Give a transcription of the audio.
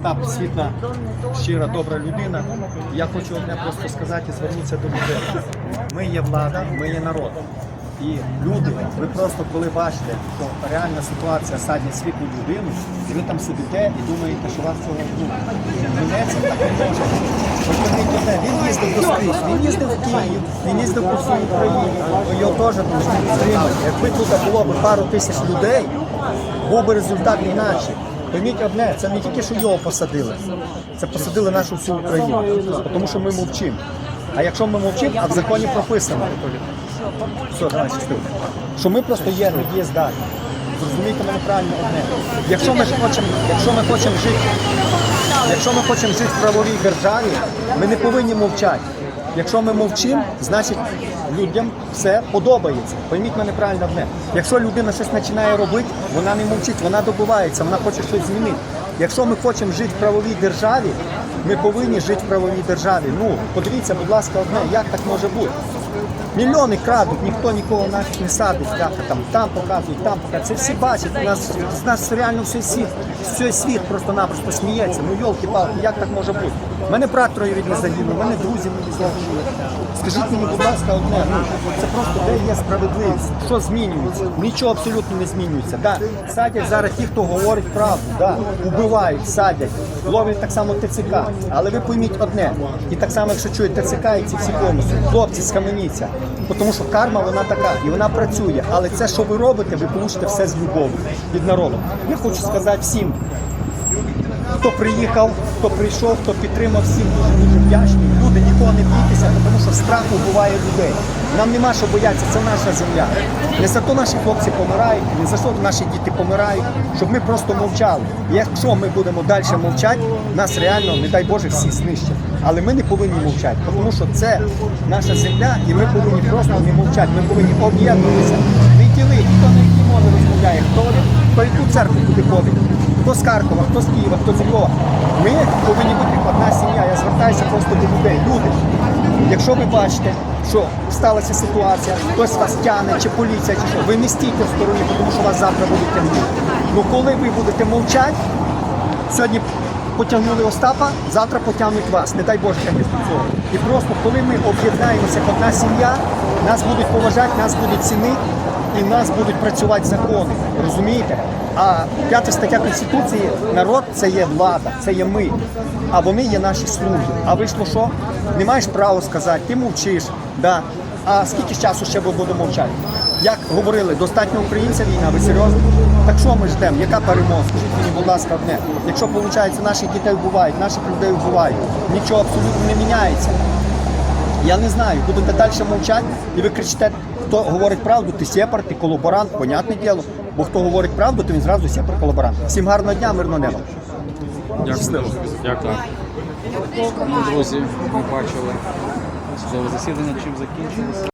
Остап світла, щира, добра людина. Я хочу одне просто сказати і звернутися до людей. Ми є влада, ми є народ. І люди, ви просто коли бачите, що реальна ситуація садять світлу людину, і ви там сидите і думаєте, що вас цього ну, минеться, так не може. Він їздив до скрізь, він їздив в Київ, він їздив по всій Україні, його теж підтримати. Якби тут було б пару тисяч людей, був би результат інакший. Пойміть одне, це не тільки що його посадили, це посадили нашу всю Україну, тому що ми мовчимо. А якщо ми мовчимо, а в законі прописано, все, що ми просто є недієздатні. Зрозумійте мене правильно одне. Якщо ми хочемо, якщо ми хочемо жити, якщо ми хочемо жити в правовій державі, ми не повинні мовчати. Якщо ми мовчимо, значить людям все подобається. Пойміть мене правильно одне. Якщо людина щось починає робити, вона не мовчить, вона добивається, вона хоче щось змінити. Якщо ми хочемо жити в правовій державі, ми повинні жити в правовій державі. Ну, подивіться, будь ласка, одне, як так може бути? Мільйони крадуть, ніхто нікого нафіг не садить, там, там показують, там показують. Це всі бачать. У нас з нас реально все світ, все світ просто-напросто сміється. Ну йолки-палки, як так може бути? У мене брат троюрідний загинув, у мене друзі мені загинули. Скажіть мені, будь ласка, одне, ну це просто де є справедливість? Що змінюється? Нічого абсолютно не змінюється. Да, садять зараз ті, хто говорить правду, да, убивають, садять, ловлять так само ТЦК. Але ви пойміть одне, і так само, якщо чуєте ТЦК і ці всі бонуси, хлопці, схаменіться. Тому що карма вона така і вона працює. Але це, що ви робите, ви получите все з любов'ю від народу. Я хочу сказати всім, хто приїхав, хто прийшов, хто підтримав всім дуже дуже вдячний. Люди нікого не бійтеся, тому що страх убиває людей. Нам нема що боятися, це наша земля. Не за то наші хлопці помирають, не за що наші діти помирають, щоб ми просто мовчали. Якщо ми будемо далі мовчати, нас реально, не дай Боже, всі знищать. Але ми не повинні мовчати, тому що це наша земля, і ми повинні просто не мовчати. Ми повинні об'єднуватися. Не діли, хто на якій мові розмовляє, хто, хто яку церкву куди ходить хто з Харкова, хто з Києва, хто з Львова. Ми повинні бути одна сім'я. Я звертаюся просто до людей. Люди, якщо ви бачите, що сталася ситуація, хтось вас тягне, чи поліція, чи що, ви не стійте в стороні, тому що вас завтра будуть тягнути. Ну коли ви будете мовчати, сьогодні потягнули Остапа, завтра потягнуть вас. Не дай Боже, звісно, цього. І просто коли ми об'єднаємося як одна сім'я, нас будуть поважати, нас будуть цінити і нас будуть працювати закони. Розумієте? А п'ята стаття Конституції народ це є влада, це є ми. А вони є наші слуги. А вийшло що? Не маєш права сказати, ти мовчиш. Да. А скільки часу ще ми будемо мовчати? Як говорили, достатньо українця війна, ви серйозно? Так що ми ждемо? Яка перемога? Скажіть мені, будь ласка, одне. Якщо виходить, наших дітей вбивають, наших людей вбивають, нічого абсолютно не міняється. Я не знаю, будете далі мовчати, і ви кричите, хто говорить правду, ти сепар, ти колаборант, понятне діло. Бо хто говорить правду, то він зразу сепар колаборант. Всім гарного дня, мирного неба. Дякую. Дякую. Друзі, ми бачили судове засідання, чим закінчилося.